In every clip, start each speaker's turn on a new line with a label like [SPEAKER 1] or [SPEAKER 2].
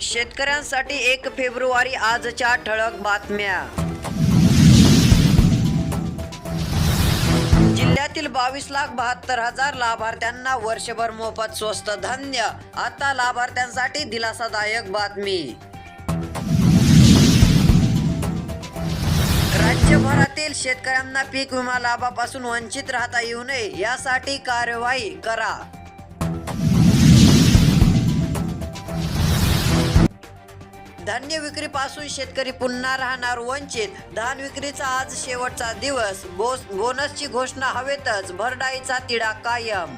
[SPEAKER 1] शेतकऱ्यांसाठी एक फेब्रुवारी आजच्या ठळक बातम्या. जिल्ह्यातील बावीस लाख बहात्तर हजार लाभार्थ्यांना वर्षभर मोफत स्वस्त धान्य. आता लाभार्थ्यांसाठी दिलासादायक बातमी. शहरातील शेतकऱ्यांना पीक विमा लाभापासून वंचित राहता येऊ नये यासाठी कार्यवाही करा. धान्य विक्रीपासून शेतकरी पुन्हा राहणार वंचित. धान विक्रीचा आज शेवटचा दिवस. बोस बोनसची घोषणा हवेतच. भरडाईचा तिढा कायम.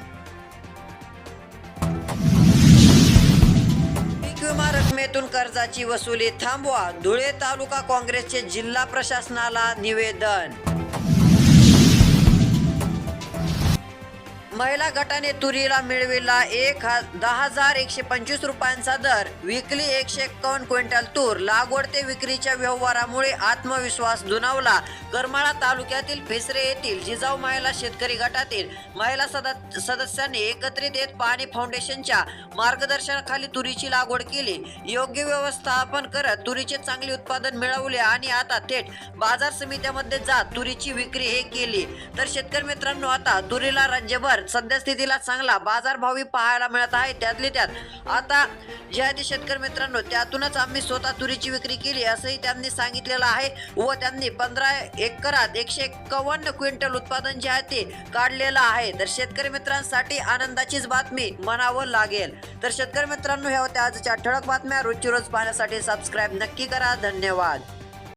[SPEAKER 1] रकमेतून कर्जाची वसुली थांबवा. धुळे तालुका काँग्रेसचे जिल्हा प्रशासनाला निवेदन. महिला गटाने तुरीला मिळविला एक हा दहा हजार एकशे पंचवीस रुपयांचा दर. विकली एकशे एक्कावन्न क्विंटल तूर. लागवड ते विक्रीच्या व्यवहारामुळे आत्मविश्वास दुनावला करमाळा तालुक्यातील फेसरे येथील जिजाऊ महिला शेतकरी गटातील महिला सद सदस्यांनी एकत्रित येत पाणी फाउंडेशनच्या मार्गदर्शनाखाली तुरीची लागवड केली. योग्य व्यवस्थापन करत तुरीचे चांगले उत्पादन मिळवले आणि आता थेट बाजार समित्यामध्ये जात तुरीची विक्री हे केली. तर शेतकरी मित्रांनो आता तुरीला राज्यभर सध्या स्थितीला चांगला बाजारभावी पाहायला मिळत आहे. त्यातले त्यात आता जे आहे ते शेतकरी मित्रांनो त्यातूनच आम्ही स्वतः तुरीची विक्री केली असंही त्यांनी सांगितलेलं आहे व त्यांनी पंधरा एकरात एकशे एक्कावन्न क्विंटल उत्पादन जे आहे ते काढलेलं आहे. तर शेतकरी मित्रांसाठी आनंदाचीच बातमी म्हणावं लागेल. तर शेतकरी मित्रांनो ह्या होत्या आजच्या ठळक बातम्या. रोजची रोज पाहण्यासाठी सबस्क्राईब नक्की करा. धन्यवाद.